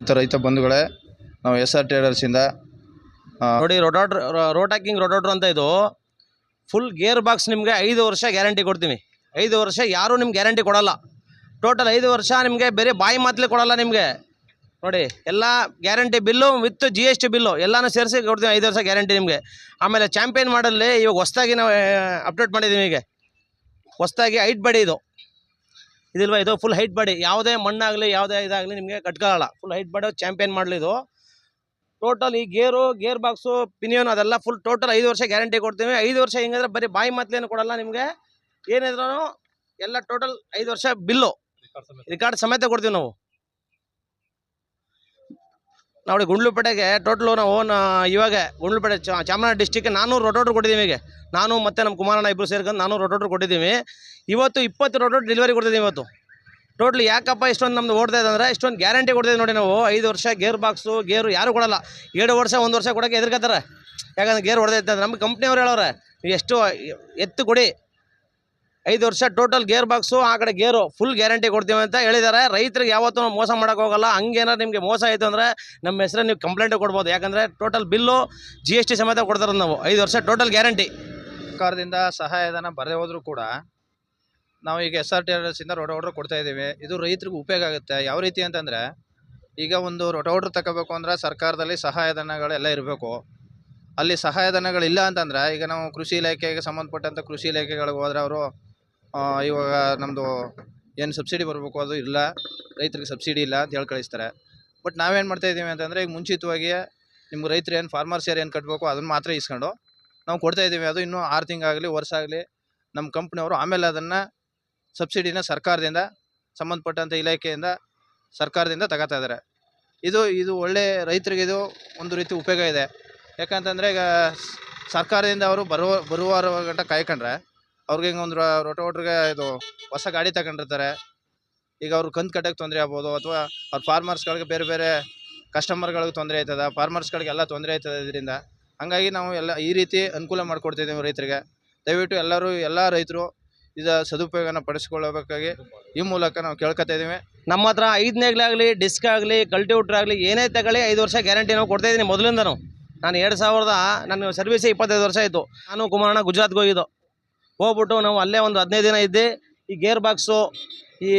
ರೈತ ಬಂಧುಗಳೇ, ನಾವು ಎಸ್ ಆರ್ ಟ್ರೇಡರ್ಸಿಂದ ನೋಡಿ ರೋಟಾಟ್ರ್ ರೋಟಾಕಿಂಗ್ ರೋಟಾಟ್ರ್ ಅಂತ ಇದು. ಫುಲ್ ಗೇರ್ ಬಾಕ್ಸ್ ನಿಮಗೆ ಐದು ವರ್ಷ ಗ್ಯಾರಂಟಿ ಕೊಡ್ತೀವಿ ಐದು ವರ್ಷ ಯಾರೂ ನಿಮ್ಗೆ ಗ್ಯಾರಂಟಿ ಕೊಡಲ್ಲ. ಟೋಟಲ್ ಐದು ವರ್ಷ ನಿಮಗೆ ಬೇರೆ ಬಾಯಿ ಮಾತಲೇ ಕೊಡಲ್ಲ ನಿಮಗೆ. ನೋಡಿ, ಎಲ್ಲ guarantee bill with G S T bill, ಎಲ್ಲನೂ ಸೇರಿಸಿ ಕೊಡ್ತೀವಿ ಐದು ವರ್ಷ ಗ್ಯಾರಂಟಿ ನಿಮಗೆ. ಆಮೇಲೆ ಚಾಂಪಿಯನ್ ಮಾಡಲ್ಲಿ ಇವಾಗ ಹೊಸ್ದಾಗಿ ನಾವು ಅಪ್ಡೇಟ್ ಮಾಡಿದ್ದೀವಿ ಈಗ. ಹೊಸ್ದಾಗಿ ಐಟ್ ಬಡಿ ಇದು ಇದಿಲ್ವಾ, ಇದು ಫುಲ್ ಹೈಟ್ ಬಾಡಿ ಯಾವುದೇ ಮಣ್ಣಾಗಲಿ, ಯಾವುದೇ ಇದಾಗಲಿ ನಿಮಗೆ ಕಟ್ಕೊಳ್ಳಲ್ಲ ಫುಲ್ ಹೈಟ್ ಬಾಡಿ ಚಾಂಪಿಯನ್ ಮಾಡಲಿ ಇದು. ಟೋಟಲ್ ಈ ಗೇರು ಗೇರ್ ಬಾಕ್ಸು ಪಿನಿಯನ್ ಅದೆಲ್ಲ ಫುಲ್ ಟೋಟಲ್ ಐದು ವರ್ಷ ಗ್ಯಾರಂಟಿ ಕೊಡ್ತೀವಿ. ಐದು ವರ್ಷ ಹಿಂಗಂದ್ರೆ ಬರೀ ಬಾಯಿ ಮಾತ್ಲೇನು ಕೊಡಲ್ಲ ನಿಮಗೆ. ಏನಿದ್ರು ಎಲ್ಲ ಟೋಟಲ್ ಐದು ವರ್ಷ ಬಿಲ್ಲು ರಿಕಾರ್ಡ್ ಸಮೇತ ಕೊಡ್ತೀವಿ ನಾವು. ನೋಡಿ ಗುಂಡ್ಲುಪೇಟೆಗೆ ಟೋಟ್ಲು ನಾವು ಓನ್ ಇವಾಗ ಗುಂಡ್ಲುಪೇಟೆ ಚಾಮರಾಜ ಡಿಸ್ಟಿಕ್ಗೆ ನಾನೂರು ರೋಟೋಟ್ರ್ ಕೊಟ್ಟಿದ್ದೀವಿ ನಾನು ಮತ್ತು ನಮ್ಮ ಕುಮಾರಣ್ಣ ಇಬ್ಬರು ಸೇರ್ಕೊಂಡು ನಾನೂರು ರೋಟೋಟ್ರ್ ಕೊಟ್ಟಿದ್ದೀವಿ. ಇವತ್ತು ಇಪ್ಪತ್ತು ರೋಟೋಟ್ರ್ ಡೆಲಿವರಿ ಕೊಡ್ತಿದ್ದೀವಿ ಇವತ್ತು. ಟೋಟ್ಲ್ ಯಾಕಪ್ಪ ಇಷ್ಟೊಂದು ನಮ್ದು ಓಡ್ತಾ ಅಂದರೆ ಇಷ್ಟೊಂದು ಗ್ಯಾರಂಟಿ ಕೊಡ್ತೀವಿ ನೋಡಿ ನಾವು. ಐದು ವರ್ಷ ಗೇರ್ ಬಾಕ್ಸು ಗೇರು ಯಾರು ಕೊಡಲ್ಲ. ಎರಡು ವರ್ಷ, ಒಂದು ವರ್ಷ ಕೊಡೋಕ್ಕೆ ಎದುರ್ಕತ್ತಾರೆ. ಯಾಕಂದ್ರೆ ಗೇರ್ ಹೊಡೆದೈತೆ ನಮ್ಮ ಕಂಪ್ನಿಯವ್ರು ಹೇಳೋರೆ ನೀವು ಎಷ್ಟು ಎತ್ತು ಕೊಡಿ. ಐದು ವರ್ಷ ಟೋಟಲ್ ಗೇರ್ ಬಾಕ್ಸು ಆ ಕಡೆ ಗೇರು ಫುಲ್ ಗ್ಯಾರಂಟಿ ಕೊಡ್ತೀವಿ ಅಂತ ಹೇಳಿದ್ದಾರೆ. ರೈತರಿಗೆ ಯಾವತ್ತೂ ಮೋಸ ಮಾಡೋಕೆ ಹೋಗಲ್ಲ. ಹಂಗೇನಾರು ನಿಮಗೆ ಮೋಸ ಆಯಿತು ಅಂದರೆ ನಮ್ಮ ಹೆಸರು ನೀವು ಕಂಪ್ಲೇಂಟ್ ಕೊಡ್ಬೋದು. ಯಾಕಂದರೆ total bill G S T ಸಮೇತ ಕೊಡ್ತಾರೆ ನಾವು. ಐದು ವರ್ಷ ಟೋಟಲ್ ಗ್ಯಾರಂಟಿ ಸರ್ಕಾರದಿಂದ ಸಹಾಯಧನ ಬರದೇ ಹೋದರೂ ಕೂಡ ನಾವು ಈಗ ಎಸ್ ಆರ್ ಟ್ರೇಡರ್ಸಿಂದ ಆರ್ಡ್ರ್ ಕೊಡ್ತಾ ಇದ್ದೀವಿ. ಇದು ರೈತರಿಗೆ ಉಪಯೋಗ ಆಗುತ್ತೆ. ಯಾವ ರೀತಿ ಅಂತಂದರೆ ಈಗ ಒಂದು ರೋಟೋಡ್ರ್ ತಗೋಬೇಕು ಅಂದ್ರೆ ಸರ್ಕಾರದಲ್ಲಿ ಸಹಾಯಧನಗಳೆಲ್ಲ ಇರಬೇಕು. ಅಲ್ಲಿ ಸಹಾಯಧನಗಳಿಲ್ಲ ಅಂತಂದ್ರೆ ಈಗ ನಾವು ಕೃಷಿ ಇಲಾಖೆಗೆ ಸಂಬಂಧಪಟ್ಟಂಥ ಕೃಷಿ ಇಲಾಖೆಗಳಿಗೆ ಹೋದ್ರೆ ಅವರು ಇವಾಗ ನಮ್ಮದು ಏನು ಸಬ್ಸಿಡಿ ಬರಬೇಕು ಅದು ಇಲ್ಲ, ರೈತರಿಗೆ ಸಬ್ಸಿಡಿ ಇಲ್ಲ ಅಂತ ಹೇಳಿ ಕಳಿಸ್ತಾರೆ. ಬಟ್ ನಾವೇನು ಮಾಡ್ತಾ ಇದ್ದೀವಿ ಅಂತಂದರೆ ಈಗ ಮುಂಚಿತವಾಗಿ ನಿಮ್ಗೆ ರೈತರು ಏನು ಫಾರ್ಮರ್ಸ್ ಏನು ಕಟ್ಟಬೇಕು ಅದನ್ನು ಮಾತ್ರ ಇಸ್ಕೊಂಡು ನಾವು ಕೊಡ್ತಾ ಇದ್ದೀವಿ. ಅದು ಇನ್ನೂ ಆರು ತಿಂಗಳಾಗಲಿ ವರ್ಷ ಆಗಲಿ ನಮ್ಮ ಕಂಪ್ನಿಯವರು ಆಮೇಲೆ ಅದನ್ನು ಸಬ್ಸಿಡಿನ ಸರ್ಕಾರದಿಂದ ಸಂಬಂಧಪಟ್ಟಂಥ ಇಲಾಖೆಯಿಂದ ಸರ್ಕಾರದಿಂದ ತಗೋತಾ ಇದ್ದಾರೆ. ಇದು ಇದು ಒಳ್ಳೆ ರೈತರಿಗೆ ಇದು ಒಂದು ರೀತಿ ಉಪಯೋಗ ಇದೆ. ಯಾಕಂತಂದರೆ ಈಗ ಸರ್ಕಾರದಿಂದ ಅವರು ಬರುವ ಬರುವಾರ ಗಂಟ ಕಾಯ್ಕೊಂಡ್ರೆ ಅವ್ರಿಗೆ ಹಿಂಗೆ ಒಂದು ರೋಟೋಟ್ರಿಗೆ ಇದು ಹೊಸ ಗಾಡಿ ತಗೊಂಡಿರ್ತಾರೆ. ಈಗ ಅವ್ರು ಕಂತು ಕಟ್ಟೋಕ್ಕೆ ತೊಂದರೆ ಆಗ್ಬೋದು, ಅಥವಾ ಅವ್ರ ಫಾರ್ಮರ್ಸ್ಗಳಿಗೆ ಬೇರೆ ಬೇರೆ ಕಸ್ಟಮರ್ಗಳಿಗೆ ತೊಂದರೆ ಆಯ್ತದ ಫಾರ್ಮರ್ಸ್ಗಳಿಗೆಲ್ಲ ತೊಂದರೆ ಆಯ್ತದೆ ಇದರಿಂದ. ಹಂಗಾಗಿ ನಾವು ಎಲ್ಲ ಈ ರೀತಿ ಅನುಕೂಲ ಮಾಡಿಕೊಡ್ತಿದ್ದೀವಿ ರೈತರಿಗೆ. ದಯವಿಟ್ಟು ಎಲ್ಲರೂ, ಎಲ್ಲ ರೈತರು ಇದ ಸದುಪಯೋಗನ ಪಡಿಸ್ಕೊಳ್ಳಬೇಕಾಗಿ ಈ ಮೂಲಕ ನಾವು ಕೇಳ್ಕೊತಾ ಇದ್ದೀವಿ ನಮ್ಮ ಹತ್ರ ಐದನೇಗ್ಲೇ ಆಗಲಿ ಡಿಸ್ಕ್ ಆಗಲಿ ಕಲ್ಟಿವೇಟ್ರ್ ಆಗಲಿ, ಏನೇ ತಗೊಳ್ಳಿ ಐದು ವರ್ಷ ಗ್ಯಾರಂಟಿ ನಾವು ಕೊಡ್ತಾ ಇದ್ದೀನಿ ಮೊದಲಿಂದನೂ. ನಾನು ಎರಡು ಸಾವಿರದ, ನನ್ನ ಸರ್ವಿಸ್ ಇಪ್ಪತ್ತೈದು ವರ್ಷ ಆಯಿತು. ನಾನು ಕುಮಾರಣ್ಣ, ಗುಜರಾತ್ಗೆ ಹೋಗಿದ್ದು. ಹೋಗ್ಬಿಟ್ಟು ನಾವು ಅಲ್ಲೇ ಒಂದು ಹದಿನೈದು ದಿನ ಇದ್ದು. ಈ ಗೇರ್ ಬಾಕ್ಸು, ಈ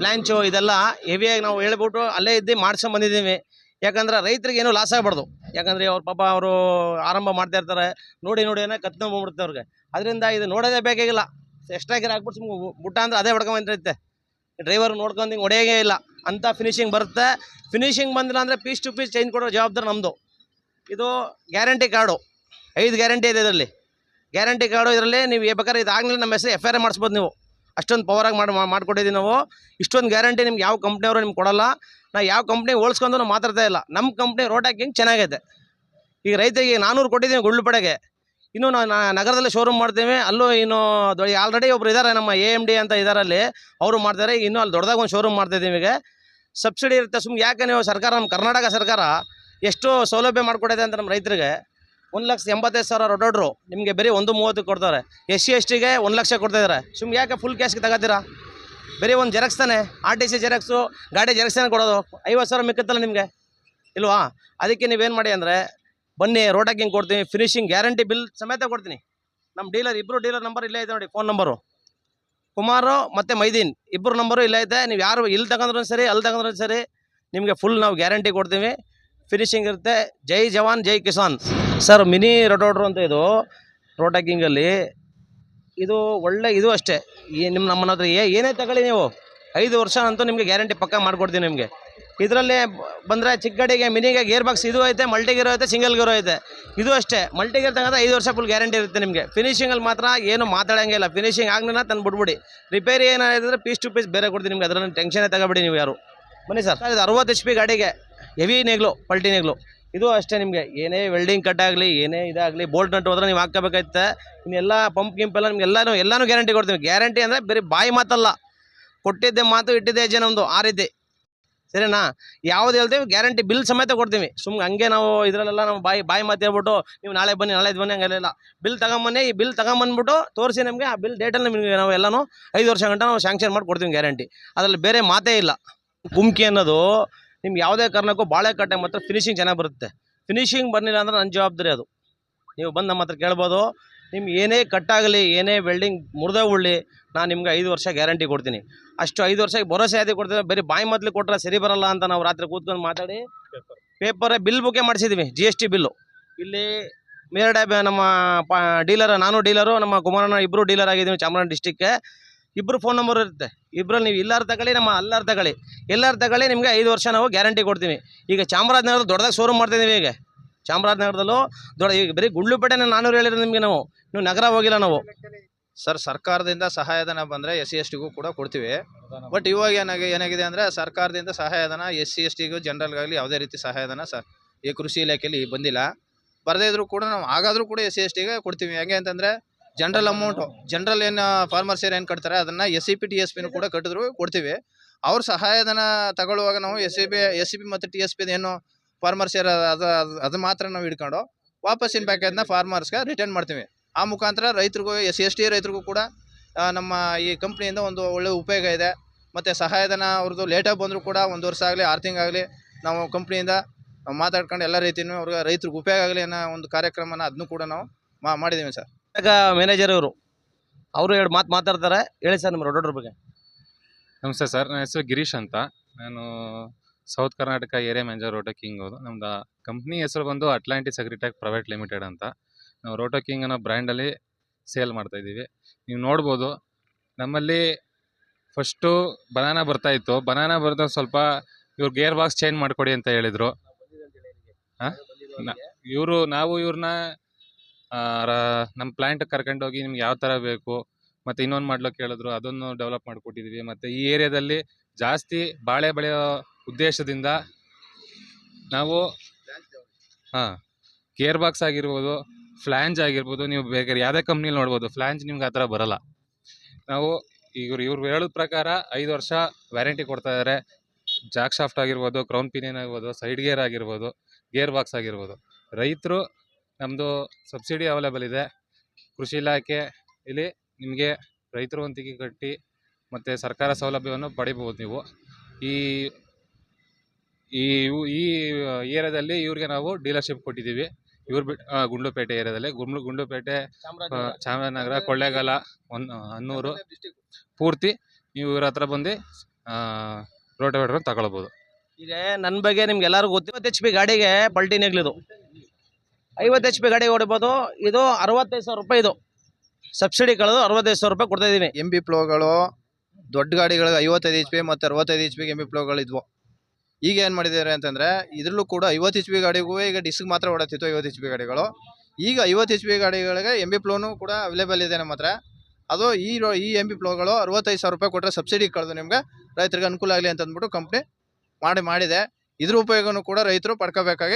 ಬ್ಲ್ಯಾಂಚು ಇದೆಲ್ಲ ಹೆವಿಯಾಗಿ ನಾವು ಹೇಳ್ಬಿಟ್ಟು ಅಲ್ಲೇ ಇದ್ದು ಮಾಡ್ಸ್ಕೊಂಡ್ ಬಂದಿದ್ದೀವಿ. ಯಾಕಂದ್ರೆ ರೈತರಿಗೆ ಏನೂ ಲಾಸ್ ಆಗಬಾರ್ದು. ಯಾಕಂದರೆ ಅವ್ರ ಪಾಪ ಅವರು ಆರಂಭ ಮಾಡ್ತಾ ಇರ್ತಾರೆ. ನೋಡಿ ನೋಡಿ ಏನೋ ಕತ್ತಿನ ಬಂದ್ಬಿಡುತ್ತೆ ಅವ್ರಿಗೆ. ಅದರಿಂದ ಇದು ನೋಡೋದೇ ಬೇಕಾಗಿಲ್ಲ. ಎಕ್ಸ್ಟ್ರಾ ಹಾಕ್ಬಿಟ್ಟು ಸುಮ್ಮನೆ ಬುಟ್ಟ ಅಂದ್ರೆ ಅದೇ ಹೊಡ್ಕೊಂಬಂದಿರುತ್ತೆ ಡ್ರೈವರ್ ನೋಡ್ಕೊಂಡು ಹಿಂಗೆ ಇಲ್ಲ. ಅಂಥ ಫಿನಿಶಿಂಗ್ ಬರುತ್ತೆ. ಫಿನಿಶಿಂಗ್ ಬಂದಿಲ್ಲ ಅಂದರೆ ಪೀಸ್ ಟು ಪೀಸ್ ಚೇಂಜ್ ಕೊಡೋ ಜವಾಬ್ದಾರಿ ನಮ್ಮದು ಇದು ಗ್ಯಾರಂಟಿ ಕಾರ್ಡು ಐದು ಗ್ಯಾರಂಟಿ ಇದೆ ಇದರಲ್ಲಿ. ಗ್ಯಾರಂಟಿ ಕಾರ್ಡು ಇದರಲ್ಲಿ ನೀವು ಬೇಕಾದ್ರೆ ಇದಾಗಲಿ ನಮ್ಮ ಹೆಸರು ಎಫ್ ಐ ಆರ್ ಮಾಡಿಸ್ಬೋದು ನೀವು. ಅಷ್ಟೊಂದು ಪವರಾಗಿ ಮಾಡಿ ಮಾಡಿಕೊಟ್ಟಿದ್ದೀವಿ ನಾವು. ಇಷ್ಟೊಂದು ಗ್ಯಾರಂಟಿ ನಿಮ್ಗೆ ಯಾವ ಕಂಪ್ನಿಯವರು ನಿಮ್ಗೆ ಕೊಡಲ್ಲ. ನಾ ಯಾವ ಕಂಪ್ನಿ ಹೋಲ್ಸ್ಕೊಂಡು ನಾವು ಮಾತಾಡ್ತಾ ಇಲ್ಲ. ನಮ್ಮ ಕಂಪ್ನಿ ರೋಡ್ ಹಾಕಿಂಗ್ ಚೆನ್ನಾಗೈತೆ. ಈಗ ರೈತರಿಗೆ ನಾನ್ನೂರು ಕೊಟ್ಟಿದ್ದೀವಿ ಗುಳ್ಳುಪಡೆಗೆ. ಇನ್ನು ನಾವು ನಗರದಲ್ಲಿ ಶೋರೂಮ್ ಮಾಡ್ತೀವಿ. ಅಲ್ಲೂ ಇನ್ನು ಆಲ್ರೆಡಿ ಒಬ್ರು ಇದ್ದಾರೆ ನಮ್ಮ ಎ ಎಂ ಡಿ ಅಂತ ಇದ್ದಾರೆ ಅಲ್ಲಿ. ಅವರು ಮಾಡ್ತಾರೆ. ಇನ್ನೂ ಅಲ್ಲಿ ದೊಡ್ಡದಾಗ ಒಂದು ಶೋರೂಮ್ ಮಾಡ್ತಾ ಇದ್ದೀವಿ ಈಗ. ಸಬ್ಸಿಡಿ ಇರುತ್ತೆ. ಸುಮ್ಮನೆ ಯಾಕೆ ನೀವು ಸರ್ಕಾರ, ನಮ್ಮ ಕರ್ನಾಟಕ ಸರ್ಕಾರ ಎಷ್ಟು ಸೌಲಭ್ಯ ಮಾಡಿಕೊಟ್ಟಿದೆ ಅಂತ ನಮ್ಮ ರೈತರಿಗೆ. ಒಂದು ಲಕ್ಷ ಎಂಬತ್ತೈದು ಸಾವಿರ ರೊಡೋಡ್ರು ನಿಮಗೆ ಬರೀ ಒಂದು ಮೂವತ್ತು ಕೊಡ್ತಾರೆ. ಎಸ್ ಸಿ, ಎಸ್ ಟಿಗೆ ಒಂದು ಲಕ್ಷ ಕೊಡ್ತಾಯಿದ್ದಾರೆ ಸುಮ್ಮನೆ ಯಾಕೆ ಫುಲ್ ಕ್ಯಾಶ್ಗೆ ತಗೋತೀರಾ? ಬರೀ ಒಂದು ಜೆರಾಕ್ಸ್ ತಾನೆ? ಆರ್ ಟಿ ಸಿ ಜೆರಾಕ್ಸು ಗಾಡಿ ಜೆರಾಕ್ಸ್ ತಾನೆ ಕೊಡೋದು? ಐವತ್ತು ಸಾವಿರ ಮಿಕ್ಕತ್ತಲ್ಲ ನಿಮಗೆ? ಇಲ್ವಾ? ಅದಕ್ಕೆ ನೀವೇನು ಮಾಡಿ ಅಂದರೆ ಬನ್ನಿ ರೋಟಾಕಿಂಗ್ ಕೊಡ್ತೀನಿ ಫಿನಿಶಿಂಗ್ ಗ್ಯಾರಂಟಿ ಬಿಲ್ ಸಮೇತ ಕೊಡ್ತೀನಿ. ನಮ್ಮ ಡೀಲರ್ ಇಬ್ಬರು ಡೀಲರ್ ನಂಬರ್ ಇಲ್ಲೇ ಇದೆ ನೋಡಿ ಫೋನ್ ನಂಬರು ಕುಮಾರು ಮತ್ತು ಮೈದೀನ್ ಇಬ್ಬರು ನಂಬರು ಇಲ್ಲೇ ಐತೆ. ನೀವು ಯಾರು ಇಲ್ಲಿ ತಗೊಂಡ್ರೂ ಸರಿ, ಅಲ್ಲಿ ತಗೊಂಡ್ರೂ ಸರಿ, ನಿಮಗೆ ಫುಲ್ ನಾವು ಗ್ಯಾರಂಟಿ ಕೊಡ್ತೀವಿ. ಫಿನಿಶಿಂಗ್ ಇರುತ್ತೆ. ಜೈ ಜವಾನ್, ಜೈ ಕಿಸಾನ್. ಸರ್, ಮಿನಿ ರೋಟೋಡ್ರು ಅಂತ ಇದು ರೋಟಾಕಿಂಗಲ್ಲಿ ಇದು ಒಳ್ಳೆ ಇದು ಅಷ್ಟೇ. ಏ ನಿಮ್ಮ ನಮ್ಮನ ಹತ್ರ ಏನೇ ತಗೊಳ್ಳಿ ನೀವು. ಐದು ವರ್ಷ ಅಂತೂ ನಿಮಗೆ ಗ್ಯಾರಂಟಿ ಪಕ್ಕ ಮಾಡಿಕೊಡ್ತೀನಿ ನಿಮಗೆ. ಇದರಲ್ಲಿ ಬಂದರೆ ಚಿಕ್ಕ ಗಾಡಿಗೆ ಮಿನಿಗೆ ಗೇರ್ ಬಾಕ್ಸ್ ಇದು ಐತೆ ಮಲ್ಟಿ ಗೇರ್ ಐತೆ ಸಿಂಗಲ್ ಗೇರ್ ಐತೆ. ಇದು ಅಷ್ಟೇ. ಮಲ್ಟಿ ಗೇರ್ ತಗೊಂಡ್ರೆ ಐದು ವರ್ಷ ಫುಲ್ ಗ್ಯಾರಂಟಿ ಇರುತ್ತೆ ನಿಮಗೆ. ಫಿನಿಷಿಂಗಲ್ಲಿ ಮಾತ್ರ ಏನು ಮಾತಾಡೋಂಗಿಲ್ಲ ಫಿನಿಶಿಂಗ್ ಆಗಲಿಲ್ಲ ತಂದು ಬಿಡ್ಬಿಡಿ. ರಿಪೇರಿ ಏನಾದ್ರೆ ಪೀಸ್ ಟು ಪೀಸ್ ಬೇರೆ ಕೊಡ್ತೀನಿ ನಿಮಗೆ. ಅದರಲ್ಲಿ ಟೆನ್ಷನೇ ತಗೋಬಿಡಿ ನೀವು ಯಾರು. ಬನ್ನಿ ಸರ್. ಇದು ಅರವತ್ತು ಎಚ್ ಪಿ ಗಾಡಿಗೆ ಹೆವಿ ನೇಗ್ಲು ಪಲ್ಟಿ ನೇಗ್ಲು. ಇದು ಅಷ್ಟೇ ನಿಮಗೆ. ಏನೇ ವೆಲ್ಡಿಂಗ್ ಕಟ್ ಆಗಲಿ, ಏನೇ ಇದಾಗಲಿ ಬೋಲ್ಟ್ ನಟ್ ಹೋದ್ರೆ ನೀವು ಹಾಕ್ಕೋಬೇಕಾಯ್ತೆ. ಇನ್ನೆಲ್ಲ ಪಂಪ್ ಗಿಂಪ್ ಎಲ್ಲ ನಿಮ್ಗೆ ಎಲ್ಲಾನು ಎಲ್ಲಾನು ಗ್ಯಾರಂಟಿ ಕೊಡ್ತೀವಿ. ಗ್ಯಾರಂಟಿ ಅಂದರೆ ಬರೀ ಬಾಯಿ ಮಾತಲ್ಲ. ಕೊಟ್ಟಿದ್ದೆ ಮಾತು, ಇಟ್ಟಿದ್ದೆ ಹೆಜ್ಜೆ ನಮ್ಮದು ಆ ರೀತಿ. ಸರಿನಾ? ಯಾವ್ದು ಹೇಳ್ತೀವಿ ಗ್ಯಾರಂಟಿ ಬಿಲ್ ಸಮೇತ ಕೊಡ್ತೀವಿ. ಸುಮ್ನೆ ಹಂಗೆ ನಾವು ಇದರಲ್ಲೆಲ್ಲ ನಾವು ಬಾಯಿ ಬಾಯಿ ಮಾತು ಹೇಳ್ಬಿಟ್ಟು ನೀವು ನಾಳೆ ಬನ್ನಿ ನಾಳೆ ಬನ್ನಿ, ಹಂಗೆಲ್ಲ ಬಿಲ್ ತಗೊಂಬನ್ನಿ, ಈ ಬಿಲ್ ತಗೊಂಬಂದ್ಬಿಟ್ಟು ತೋರಿಸಿ ನಮಗೆ, ಆ ಬಿಲ್ ಡೇಟಲ್ಲಿ ನಿಮಗೆ ನಾವು ಎಲ್ಲನೂ ಐದು ವರ್ಷ ಗಂಟ ನಾವು ಸ್ಯಾಂಕ್ಷನ್ ಮಾಡಿ ಕೊಡ್ತೀವಿ ಗ್ಯಾರಂಟಿ ಅದರಲ್ಲಿ ಬೇರೆ ಮಾತೇ ಇಲ್ಲ. ಗುಮ್ಕಿ ಅನ್ನೋದು ನಿಮ್ಗೆ ಯಾವುದೇ ಕಾರಣಕ್ಕೂ ಬಾಳೆಕಟ್ಟೆ ಮಾತ್ರ ಫಿನಿಶಿಂಗ್ ಚೆನ್ನಾಗಿ ಬರುತ್ತೆ. ಫಿನಿಶಿಂಗ್ ಬರಲಿಲ್ಲ ಅಂದ್ರೆ ನನ್ನ ಜವಾಬ್ದಾರಿ ಅದು. ನೀವು ಬಂದು ನಮ್ಮ ಹತ್ರ ಕೇಳ್ಬೋದು. ನಿಮ್ಗೆ ಏನೇ ಕಟ್ಟಾಗಲಿ ಏನೇ ವೆಲ್ಡಿಂಗ್ ಮುರಿದೇ ಉಳ್ಳಿ ನಾನು ನಿಮ್ಗೆ ಐದು ವರ್ಷ ಗ್ಯಾರಂಟಿ ಕೊಡ್ತೀನಿ. ಅಷ್ಟು ಐದು ವರ್ಷಕ್ಕೆ ಭರೋಸೆ ಯಾವ್ದು ಕೊಡ್ತೀನಿ ಬರೀ ಬಾಯಿ ಮೊದಲು ಕೊಟ್ಟರೆ ಸರಿ ಬರಲ್ಲ ಅಂತ ನಾವು ರಾತ್ರಿ ಕೂತ್ಕೊಂಡು ಮಾತಾಡಿ ಪೇಪರ್ ಬಿಲ್ ಬುಕ್ಕೆ ಮಾಡಿಸಿದ್ವಿ ಜಿ ಎಸ್ ಟಿ ಬಿಲ್ಲು ಇಲ್ಲಿ ಮೇಲ್ಡೆ ಬ- ನಮ್ಮ ಪ ಡೀಲರ್ ನಾನು ಡೀಲರು ನಮ್ಮ ಕುಮಾರಣ್ಣ ಇಬ್ಬರು ಡೀಲರ್ ಆಗಿದ್ದೀವಿ ಚಾಮರಾಜ ಡಿಸ್ಟಿಕ್ಗೆ ಇಬ್ಬರು ಫೋನ್ ನಂಬರ್ ಇರುತ್ತೆ. ಇಬ್ಬರಲ್ಲಿ ನೀವು ಇಲ್ಲಾರು ತಗೊಳ್ಳಿ ನಮ್ಮ ಅಲ್ಲಾರು ತಗೊಳ್ಳಿ ಎಲ್ಲಾರು ತಗೊಳ್ಳಿ ನಿಮಗೆ ಐದು ವರ್ಷ ನಾವು ಗ್ಯಾರಂಟಿ ಕೊಡ್ತೀವಿ. ಈಗ ಚಾಮರಾಜನಗರದ ದೊಡ್ಡದಾಗಿ ಶೋರೂಮ್ ಮಾಡ್ತಿದ್ದೀವಿ ಈಗ. ಚಾಮರಾಜನಗರದಲ್ಲೂ ದೊಡ್ಡ, ಈಗ ಬರೀ ಗುಂಡ್ಲುಪೇಟೆನೇ ನಾನೂರು ಹೇಳಿರೋ ನಿಮಗೆ ನಾವು. ನೀವು ನಗರ ಹೋಗಿಲ್ಲ ನಾವು. ಸರ್, ಸರ್ಕಾರದಿಂದ ಸಹಾಯಧನ ಬಂದರೆ ಎಸ್ ಸಿ ಎಸ್ ಟಿಗೂ ಕೂಡ ಕೊಡ್ತೀವಿ. ಬಟ್ ಇವಾಗ ಏನಾಗಿ, ಏನಾಗಿದೆ ಅಂದರೆ ಸರ್ಕಾರದಿಂದ ಸಹಾಯಧನ ಎಸ್ ಸಿ ಎಸ್ ಟಿಗೂ ಜನರಲ್ಗಾಗಲಿ ಯಾವುದೇ ರೀತಿ ಸಹಾಯಧನ ಸರ್, ಈ ಕೃಷಿ ಇಲಾಖೆಯಲ್ಲಿ ಬಂದಿಲ್ಲ. ಬರದೇ ಇದ್ರೂ ಕೂಡ ನಾವು, ಹಾಗಾದರೂ ಕೂಡ ಎಸ್ ಸಿ ಎಸ್ ಟಿಗೆ ಕೊಡ್ತೀವಿ. ಹೆಂಗೆ ಅಂತಂದರೆ ಜನರಲ್ ಅಮೌಂಟು ಜನರಲ್ ಏನು ಫಾರ್ಮರ್ಸ್ ಏನು ಕಟ್ತಾರೆ, ಅದನ್ನು S C P T S ಪಿನೂ ಕೂಡ ಕಟ್ಟಿದ್ರು, ಕೊಡ್ತೀವಿ. ಅವ್ರ ಸಹಾಯಧನ ತಗೊಳ್ಳುವಾಗ ನಾವು S C B S C P ಮತ್ತು ಟಿ ಎಸ್ ಪಿ ಏನು ಫಾರ್ಮರ್ಸ್ ಅದು, ಅದು- ಅದು ಮಾತ್ರ ನಾವು ಹಿಡ್ಕೊಂಡು ವಾಪಸ್ಸಿನ ಪ್ಯಾಕೇಜ್ನ ಫಾರ್ಮರ್ಸ್ಗೆ ರಿಟರ್ನ್ ಮಾಡ್ತೀವಿ. ಆ ಮುಖಾಂತರ ರೈತರಿಗೂ ಎಸ್ ಎಸ್ ಟಿ ರೈತರಿಗೂ ಕೂಡ ನಮ್ಮ ಈ ಕಂಪ್ನಿಯಿಂದ ಒಂದು ಒಳ್ಳೆ ಉಪಯೋಗ ಇದೆ. ಮತ್ತು ಸಹಾಯಧನ ಅವ್ರದ್ದು ಲೇಟಾಗಿ ಬಂದರೂ ಕೂಡ ಒಂದು ವರ್ಷ ಆಗಲಿ, ಆರು ತಿಂಗಾಗಲಿ ನಾವು ಕಂಪ್ನಿಯಿಂದ ಮಾತಾಡ್ಕೊಂಡು ಎಲ್ಲ ರೀತಿಯೂ ಅವ್ರಿಗೆ ರೈತರಿಗೆ ಉಪಯೋಗ ಆಗಲಿ ಅನ್ನೋ ಒಂದು ಕಾರ್ಯಕ್ರಮನ ಅದನ್ನು ಕೂಡ ನಾವು ಮಾಡಿದ್ದೀವಿ ಸರ್. ಮ್ಯಾನೇಜರ್ ಇವರು. ಅವರು ಎರಡು ಮಾತು ಮಾತಾಡ್ತಾರೆ. ಹೇಳಿ ಸರ್ ನಮ್ಮ ರೋಡ್ರ ಬಗ್ಗೆ. ನಮಸ್ತೆ ಸರ್. ನನ್ನ ಹೆಸರು ಗಿರೀಶ್ ಅಂತ. ನಾನು south Karnataka area manager Roto King ಅವರು. ನಮ್ದು ಕಂಪ್ನಿ ಹೆಸರು ಬಂದು ಅಟ್ಲಾಂಟಿಕ್ ಅಗ್ರಿಟೆಕ್ ಪ್ರೈವೇಟ್ ಲಿಮಿಟೆಡ್ ಅಂತ. ನಾವು ರೋಟೋ ಕಿಂಗ್ ಅನ್ನೋ ಬ್ರ್ಯಾಂಡಲ್ಲಿ ಸೇಲ್ ಮಾಡ್ತಾ ಇದ್ದೀವಿ. ನೀವು ನೋಡ್ಬೋದು ನಮ್ಮಲ್ಲಿ ಫಸ್ಟು ಬನಾನಾ ಬರ್ತಾ ಇತ್ತು. ಬನಾನಾ ಬರ್ದ ಸ್ವಲ್ಪ ಇವ್ರು ಗೇರ್ ಬಾಕ್ಸ್ ಚೇಂಜ್ ಮಾಡಿಕೊಡಿ ಅಂತ ಹೇಳಿದರು. ಇವರು ನಾವು ಇವ್ರನ್ನ ನಮ್ಮ ಪ್ಲ್ಯಾಂಟ್ ಕರ್ಕೊಂಡೋಗಿ ನಿಮ್ಗೆ ಯಾವ ಥರ ಬೇಕು, ಮತ್ತು ಇನ್ನೊಂದು ಮಾಡ್ಲಿಕ್ಕೆ ಹೇಳಿದ್ರು ಅದನ್ನು ಡೆವಲಪ್ ಮಾಡಿಕೊಟ್ಟಿದ್ದೀವಿ ಮತ್ತು ಈ ಏರಿಯಾದಲ್ಲಿ ಜಾಸ್ತಿ ಬಾಳೆ ಬೆಳೆಯೋ ಉದ್ದೇಶದಿಂದ ನಾವು, ಹಾಂ ಗೇರ್ ಬಾಕ್ಸ್ ಆಗಿರ್ಬೋದು ಫ್ಲ್ಯಾಂಜ್ ಆಗಿರ್ಬೋದು, ನೀವು ಬೇಕಾದ್ರೆ ಯಾವುದೇ ಕಂಪ್ನಿಲಿ ನೋಡ್ಬೋದು ಫ್ಲ್ಯಾಂಜ್ ನಿಮ್ಗೆ ಆ ಥರ ಬರಲ್ಲ. ನಾವು ಇವರು, ಇವ್ರು ಹೇಳಿದ ಪ್ರಕಾರ ಐದು ವರ್ಷ ವ್ಯಾರಂಟಿ ಕೊಡ್ತಾ ಇದ್ದಾರೆ ಜಾಕ್ ಶಾಫ್ಟ್ ಆಗಿರ್ಬೋದು ಕ್ರೌನ್ ಪಿನಿಯನ್ ಆಗಿರ್ಬೋದು ಸೈಡ್ ಗೇರ್ ಆಗಿರ್ಬೋದು ಗೇರ್ ಬಾಕ್ಸ್ ಆಗಿರ್ಬೋದು. ರೈತರು ನಮ್ಮದು ಸಬ್ಸಿಡಿ ಅವೈಲೇಬಲ್ ಇದೆ. ಕೃಷಿ ಇಲಾಖೆ ಇಲ್ಲಿ ನಿಮಗೆ ರೈತರು ವಂತಿಗೆ ಕಟ್ಟಿ ಮತ್ತು ಸರ್ಕಾರ ಸೌಲಭ್ಯವನ್ನು ಪಡಿಬೋದು ನೀವು. ಈ ಈ ಈ ಏರಿಯಾದಲ್ಲಿ ಇವ್ರಿಗೆ ನಾವು ಡೀಲರ್ಶಿಪ್ ಕೊಟ್ಟಿದ್ದೀವಿ. ಇವ್ರು ಬಿಟ್ಟು ಗುಂಡ್ಲುಪೇಟೆ ಏರಿಯಾದಲ್ಲಿ. ಗುಂಡ್ಲು ಗುಂಡ್ಲುಪೇಟೆ ಚಾಮರಾಜನಗರ. ಕೊಳ್ಳೇಗಾಲ ಒನ್ ಹನ್ನೂರು ಪೂರ್ತಿ ನೀವು ಇವ್ರ ಹತ್ರ ಬಂದು ರೋಟೋವೇಟ್ರನ್ನು ತಗೊಳ್ಬೋದು ಈಗ ನನ್ನ ಬಗ್ಗೆ ನಿಮ್ಗೆ ಎಲ್ಲರಿಗೂ ಗೊತ್ತು ಐವತ್ತು ಎಚ್ ಪಿ ಗಾಡಿಗೆ ಪಲ್ಟಿ ನೆಗ್ಲಿದು. ಐವತ್ತು ಎಚ್ ಪಿ ಗಾಡಿ ಹೊಡಿಬೋದು ಇದು ಅರವತ್ತೈದು ಸಾವಿರ ರೂಪಾಯಿ ಇದು. ಸಬ್ಸಿಡಿ ಕಳೆದು ಅರವತ್ತೈದು ಸಾವಿರ ರೂಪಾಯಿ ಕೊಡ್ತಾ ಇದ್ದೀವಿ ಎಂ ಬಿ ಪ್ಲೋಗಳು ದೊಡ್ಡ ಗಾಡಿಗಳಿಗೆ ಐವತ್ತೈದು ಎಚ್ ಪಿ ಮತ್ತು ಅರವತ್ತೈದು ಎಚ್ ಪಿಗೆ ಎಂ ಬಿ ಪ್ಲೋಗಳು ಇದ್ವು. ಈಗ ಏನು ಮಾಡಿದ್ದಾರೆ ಅಂತಂದರೆ, ಇದರಲ್ಲೂ ಕೂಡ ಐವತ್ತು ಎಚ್ ಪಿ ಗಾಡಿಗೂ ಈಗ ಡಿಸ್ಕ್ ಮಾತ್ರ ಓಡತ್ತಿತ್ತು ಐವತ್ತು ಎಚ್ ಪಿ ಗಾಡಿಗಳು. ಈಗ ಐವತ್ತು ಎಚ್ ಪಿ ಗಾಡಿಗಳಿಗೆ ಎಂ ಬಿ ಪ್ಲೋನು ಕೂಡ ಅವೈಲೇಬಲ್ ಇದೆ ನಮ್ಮ ಹತ್ರ. ಅದು ಈ ಈ ಎಂ ಬಿ ಪ್ಲೋಗಳು ಅರವತ್ತೈದು ಸಾವಿರ ರೂಪಾಯಿ ಕೊಟ್ಟರೆ ಸಬ್ಸಿಡಿ ಕಳೆದು ನಿಮಗೆ ರೈತರಿಗೆ ಅನುಕೂಲ ಆಗಲಿ ಅಂತ ಅಂದ್ಬಿಟ್ಟು ಕಂಪ್ನಿ ಮಾಡಿ, ಮಾಡಿದೆ. ಇದ್ರ ಉಪಯೋಗನೂ ಕೂಡ ರೈತರು ಪಡ್ಕೋಬೇಕಾಗಿ